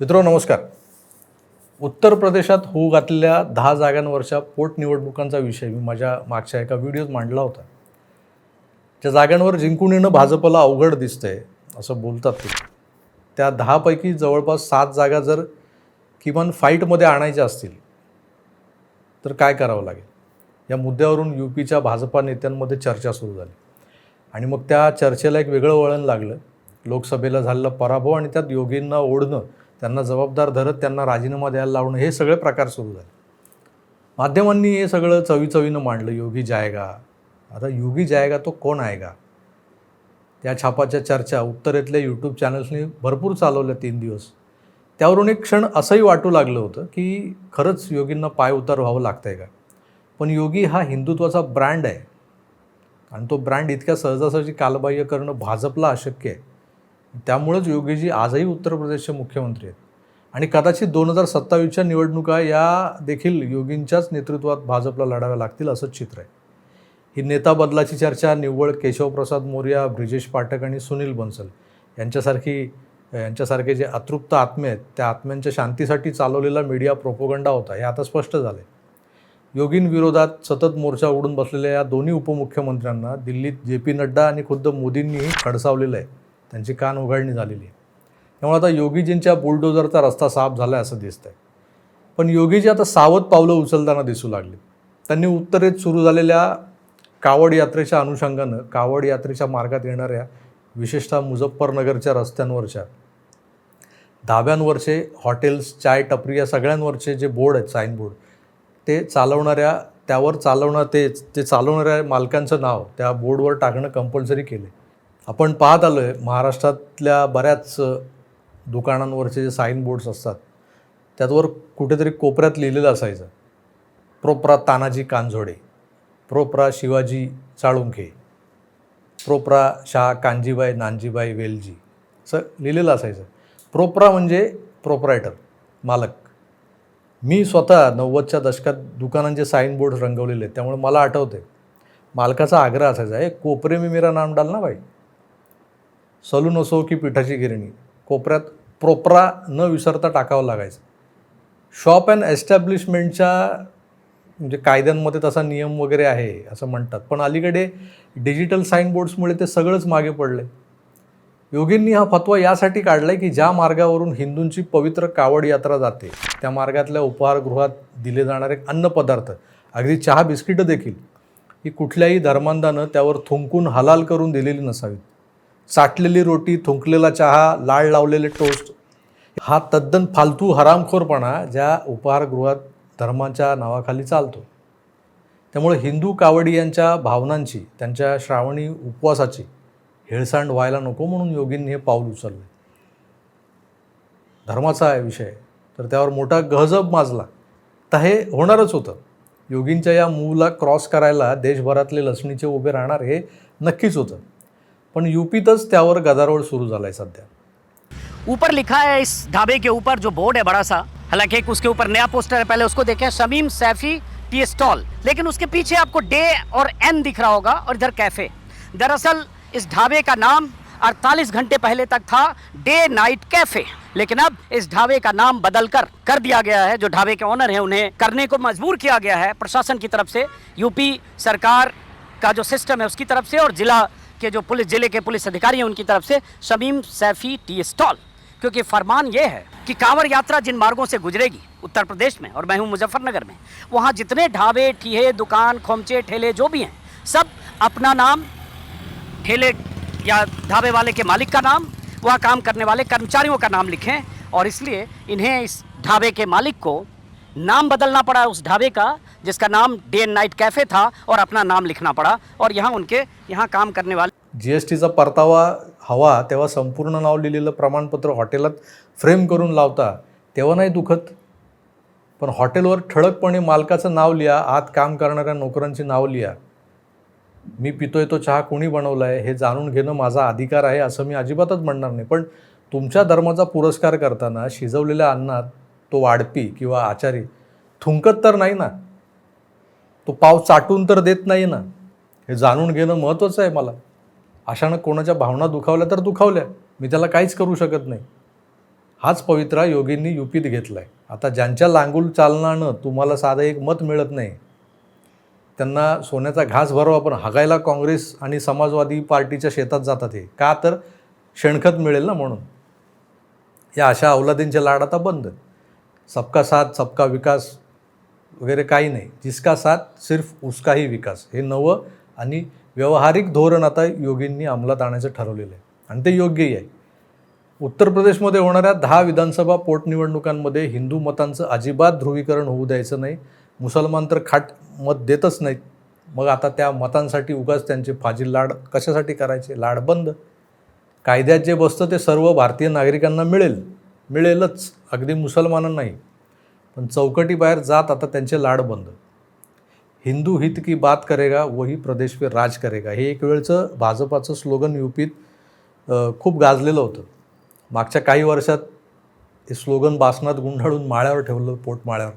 मित्रो नमस्कार. उत्तर प्रदेशात होऊ घातलेल्या दहा जागांवरच्या पोटनिवडणुकांचा विषय मी माझ्या मागच्या एका व्हिडिओत मांडला होता. त्या जागांवर जिंकून येणं भाजपला अवघड दिसतंय असं बोलतात ते. त्या दहापैकी जवळपास सात जागा जर किमान फाईटमध्ये आणायच्या असतील तर काय करावं लागेल? या मुद्द्यावरून यू पीच्या भाजपा नेत्यांमध्ये चर्चा सुरू झाली. आणि मग त्या चर्चेला एक वेगळं वळण लागलं. लोकसभेला झालेला पराभव आणि त्यात योगींना ओढणं त्यांना जबाबदार धरत त्यांना राजीनामा द्यायला लावणं हे सगळे प्रकार सुरू झाले. माध्यमांनी हे सगळं चवीचवीनं मांडलं योगी जायगा. आता योगी जायगा तो कोण आहे का त्या छापाच्या चर्चा उत्तरेतल्या यूट्यूब चॅनल्सनी भरपूर चालवल्या तीन दिवस. त्यावरून एक क्षण असंही वाटू लागलं होतं की खरंच योगींना पाय उतार व्हावं लागतंय का पण योगी हा हिंदुत्वाचा ब्रँड आहे. आणि तो ब्रँड इतक्या सहजासहजी कालबाह्य करणं भाजपला अशक्य आहे. त्यामुळंच योगीजी आजही उत्तर प्रदेशचे मुख्यमंत्री आहेत. आणि कदाचित दोन हजार सत्तावीसच्या निवडणुका या देखील योगींच्याच नेतृत्वात भाजपला लढाव्या लागतील असंच चित्र आहे. ही नेता बदलाची चर्चा निव्वळ केशवप्रसाद मोर्या ब्रिजेश पाठक आणि सुनील बन्सल यांच्यासारखी यांच्यासारखे जे अतृप्त आत्मे आहेत त्या आत्म्यांच्या शांतीसाठी चालवलेला मीडिया प्रोपोगंडा होता हे आता स्पष्ट झालं आहे योगींविरोधात सतत मोर्चा उडून बसलेल्या या दोन्ही उपमुख्यमंत्र्यांना दिल्लीत जे पी नड्डा आणि खुद्द मोदींनीही खडसावलेलं आहे. त्यांची कान उघडणी झालेली आहे. त्यामुळे आता योगीजींच्या बुलडोजरचा रस्ता साफ झाला आहे असं दिसतंय. पण योगीजी आता सावध पावलं उचलताना दिसू लागले. त्यांनी उत्तरेत सुरू झालेल्या कावड यात्रेच्या अनुषंगानं कावड यात्रेच्या मार्गात येणाऱ्या विशेषतः मुझफ्फरनगरच्या रस्त्यांवरच्या धाब्यांवरचे हॉटेल्स चाय टपरी या सगळ्यांवरचे जे बोर्ड आहेत साईन बोर्ड ते चालवणाऱ्या त्यावर चालवणं ते ते चालवणाऱ्या मालकांचं नाव त्या बोर्डवर टाकणं कंपल्सरी केले आपण पाहत आलो आहे महाराष्ट्रातल्या बऱ्याच दुकानांवरचे जे साईन बोर्ड्स असतात त्यातवर कुठेतरी कोपऱ्यात लिहिलेलं असायचं. प्रोप्रा तानाजी कांझोडे प्रोप्रा शिवाजी चाळुंखे प्रोप्रा शाह कांजीबाई नानजीबाई वेलजी असं लिहिलेलं असायचं. प्रोप्रा म्हणजे प्रोप्रायटर मालक. मी स्वतः नव्वदच्या दशकात दुकानांचे साईन बोर्ड रंगवलेले आहेत त्यामुळे मला आठवते मालकाचा आग्रह असायचा ए कोपरे मी मेरा नाम डाल ना बाई सलून असो की पिठाची गिरणी कोपऱ्यात प्रोपरा न विसरता टाकावं लागायचं. शॉप अँड एस्टॅब्लिशमेंटच्या म्हणजे कायद्यांमध्ये तसा नियम वगैरे आहे असं म्हणतात. पण अलीकडे डिजिटल साईनबोर्ड्समुळे ते सगळंच मागे पडले योगींनी हा फतवा यासाठी काढलाय की ज्या मार्गावरून हिंदूंची पवित्र कावड यात्रा जाते त्या मार्गातल्या उपहारगृहात दिले जाणारे अन्नपदार्थ अगदी चहा बिस्किटं देखील ही कुठल्याही धर्मांधानं त्यावर थुंकून हलाल करून दिलेली नसावीत. साठलेली रोटी थुंकलेला चहा लाळ लावलेले टोस्ट हा तद्दन फालतू हरामखोरपणा ज्या उपहारगृहात धर्माच्या नावाखाली चालतो. त्यामुळे हिंदू कावडियांच्या भावनांची त्यांच्या श्रावणी उपवासाची हेळसांड व्हायला नको म्हणून योगींनी हे पाऊल उचललं. धर्माचा आहे विषय तर त्यावर मोठा गहजब माजला. तर हे होणारच होतं. योगींच्या या मूला क्रॉस करायला देशभरातले लसणीचे उभे राहणार हे नक्कीच होतं. पण युपीतच त्यावर गदारोळ सुरू झाला आहे सध्या. ऊपर लिखा है इस ढाबे के ऊपर जो बोर्ड है बड़ा सा, हालाँकि एक उसके ऊपर नया पोस्टर है, पहले उसको देखें शमीम सैफी टी स्टॉल। लेकिन उसके पीछे आपको डे और एन दिख रहा होगा और इधर कैफ़े। दरअसल, इस ढाबे का नाम 48 घंटे पहले तक था डे नाइट कैफ़े। लेकिन अब इस ढाबे का नाम बदलकर कर दिया गया है, जो ढाबे के ओनर हैं, उन्हें करने को मजबूर किया गया है प्रशासन की तरफ़ से। यूपी सरकार का जो सिस्टम है, उसकी तरफ़ से और जिला के जो पुलिस, ज़िले के पुलिस अधिकारी हैं, उनकी तरफ़ से शमीम सैफी टी स्टॉल। क्योंकि फरमान ये है कि कांवड़ यात्रा जिन मार्गों से गुजरेगी, उत्तर प्रदेश में, और मैं हूँ मुजफ्फरनगर में, वहाँ जितने ढाबे ठीहे दुकान, खोमचे, ठेले जो भी हैं, सब अपना नाम, ठेले या ढाबे वाले के मालिक का नाम, वहाँ काम करने वाले कर्मचारियों का नाम लिखें, और इसलिए इन्हें इस ढाबे के मालिक को नाम बदलना पड़ा उस ढाबे का जिसका नाम डे एंड नाइट कैफ़े था और अपना नाम लिखना पड़ा और यहाँ उनके यहाँ काम करने वाले जी एस टीचा परतावा हवा तेव्हा संपूर्ण नाव लिहिलेलं प्रमाणपत्र हॉटेलात फ्रेम करून लावता तेव्हा नाही दुखत. पण हॉटेलवर ठळकपणे मालकाचं नाव लिहा आत काम करणाऱ्या नोकरांची नाव लिहा. मी पितोय तो चहा कोणी बनवला आहे हे जाणून घेणं माझा अधिकार आहे असं मी अजिबातच म्हणणार नाही. पण तुमच्या धर्माचा पुरस्कार करताना शिजवलेल्या अन्नात तो वाढपी किंवा आचारी थुंकत तर नाही ना? तो पाव चाटून तर देत नाही ना. हे जाणून घेणं महत्त्वाचं आहे मला. अशानं कोणाच्या भावना दुखावल्या तर दुखावल्या. मी त्याला काहीच करू शकत नाही. हाच पवित्रा योगींनी युपीत घेतला आहे आता ज्यांच्या लांगूल चालनानं तुम्हाला साधं एक मत मिळत नाही त्यांना सोन्याचा घास भरावा पण हगायला काँग्रेस आणि समाजवादी पार्टीच्या शेतात जातात हे. का तर शेणखत मिळेल ना म्हणून. या अशा अवलादींचे लाड आता बंद. सबका साथ सबका विकास. वगैरे काही नाही. जिसका साथ सिर्फ उसकाही विकास. हे नवं आणि व्यवहारिक धोरण आता योगींनी अंमलात आणायचं ठरवलेलं आहे. आणि ते योग्यही आहे. उत्तर प्रदेशमध्ये होणाऱ्या दहा विधानसभा पोटनिवडणुकांमध्ये हिंदू मतांचं अजिबात ध्रुवीकरण होऊ द्यायचं नाही. मुसलमान तर खाट मत देतच नाहीत. मग आता त्या मतांसाठी उगाच त्यांचे फाजील लाड कशासाठी करायचे? लाड बंद. कायद्यात जे बसतं ते सर्व भारतीय नागरिकांना मिळेल. मिळेलच. अगदी मुसलमानांनाही. पण चौकटीबाहेर जात आता त्यांचे लाड बंद. हिंदू हित की बात करेगा वही प्रदेश पे राज करेगा. हे एक वेळचं भाजपाचं स्लोगन युपीत खूप गाजलेलं होतं. मागच्या काही वर्षात हे स्लोगन बासनात गुंडाळून माळ्यावर ठेवलं पोटमाळ्यावर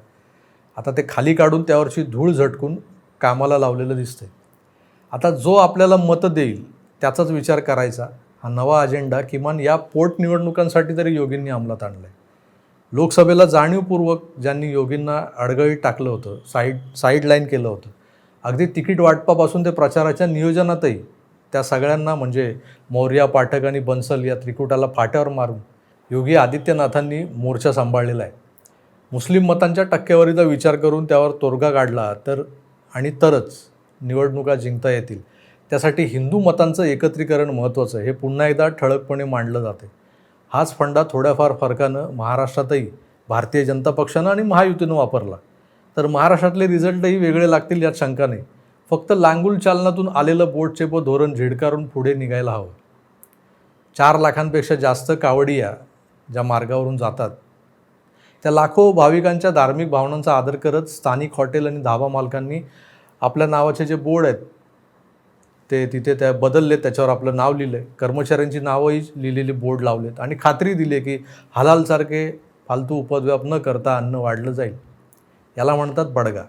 आता ते खाली काढून त्यावरची धूळ झटकून कामाला लावलेलं दिसतंय. आता जो आपल्याला मतं देईल त्याचाच विचार करायचा. हा नवा अजेंडा किमान या पोटनिवडणुकांसाठी तरी योगींनी अंमलात आणला आहे लोकसभेला जाणीवपूर्वक ज्यांनी योगींना अडगळीत टाकलं होतं साईड साईडलाईन केलं होतं अगदी तिकीट वाटपापासून ते प्रचाराच्या नियोजनातही त्या सगळ्यांना म्हणजे मौर्या पाठक आणि बन्सल या त्रिकुटाला फाट्यावर मारून योगी आदित्यनाथांनी मोर्चा सांभाळलेला आहे. मुस्लिम मतांच्या टक्केवारीचा विचार करून त्यावर तोरगा काढला तर आणि तरच निवडणुका जिंकता येतील. त्यासाठी हिंदू मतांचं एकत्रीकरण महत्त्वाचं हे पुन्हा एकदा ठळकपणे मांडलं जाते हाच फंडा थोड्याफार फरकानं महाराष्ट्रातही भारतीय जनता पक्षानं आणि महायुतीनं वापरला. तर महाराष्ट्रातले रिझल्टही वेगळे लागतील यात शंका नाही. फक्त लांगुल चालनातून आलेलं बोटचेप धोरण झिडकारून पुढे निघायला हवं. चार लाखांपेक्षा जास्त कावडिया ज्या मार्गावरून जातात त्या लाखो भाविकांच्या धार्मिक भावनांचा आदर करत स्थानिक हॉटेल आणि धाबा मालकांनी आपल्या नावाचे जे बोर्ड आहेत ते तिथे त्या बदलले त्याच्यावर आपलं नाव लिहिलं. आहे कर्मचाऱ्यांची नावंही लिहिलेली बोर्ड लावलेत. आणि खात्री दिली आहे की हलालसारखे फालतू उपद्व्याप न करता अन्न वाढलं जाईल. याला म्हणतात बडगा.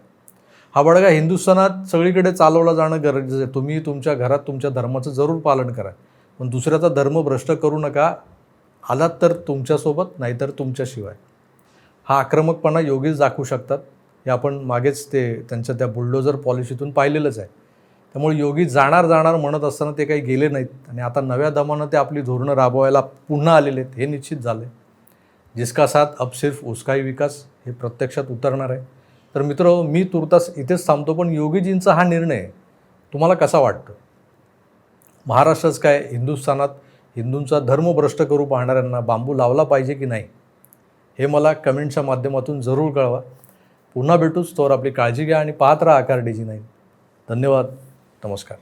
हा बडगा हिंदुस्थानात सगळीकडे चालवला जाणं गरजेचं आहे. तुम्ही तुमच्या घरात तुमच्या धर्माचं जरूर पालन करा. पण दुसऱ्याचा धर्म भ्रष्ट करू नका. आलात तर तुमच्यासोबत नाहीतर तुमच्याशिवाय. हा आक्रमकपणा योगीच दाखवू शकतात. हे आपण मागेच ते त्यांच्या त्या बुलडोजर पॉलिसीतून पाहिलेलंच आहे. त्यामुळे योगी जाणार जाणार म्हणत असताना ते काही गेले नाहीत. आणि आता नव्या दमानं ते आपली धोरणं राबवायला पुन्हा आलेले आहेत हे निश्चित झाले जिसका साथ अब सिर्फ उसकाही विकास हे प्रत्यक्षात उतरणार आहे. तर मित्र मी तुर्तास इथेच थांबतो पण योगीजींचा हा निर्णय तुम्हाला कसा वाटतो? महाराष्ट्रच काय हिंदुस्थानात हिंदूंचा धर्म भ्रष्ट करू पाहणाऱ्यांना बांबू लावला पाहिजे की नाही हे मला कमेंटच्या माध्यमातून जरूर कळवा. पुन्हा भेटूच तोवर आपली काळजी घ्या आणि पाहत राहा आकार डीजी नाही धन्यवाद. नमस्कार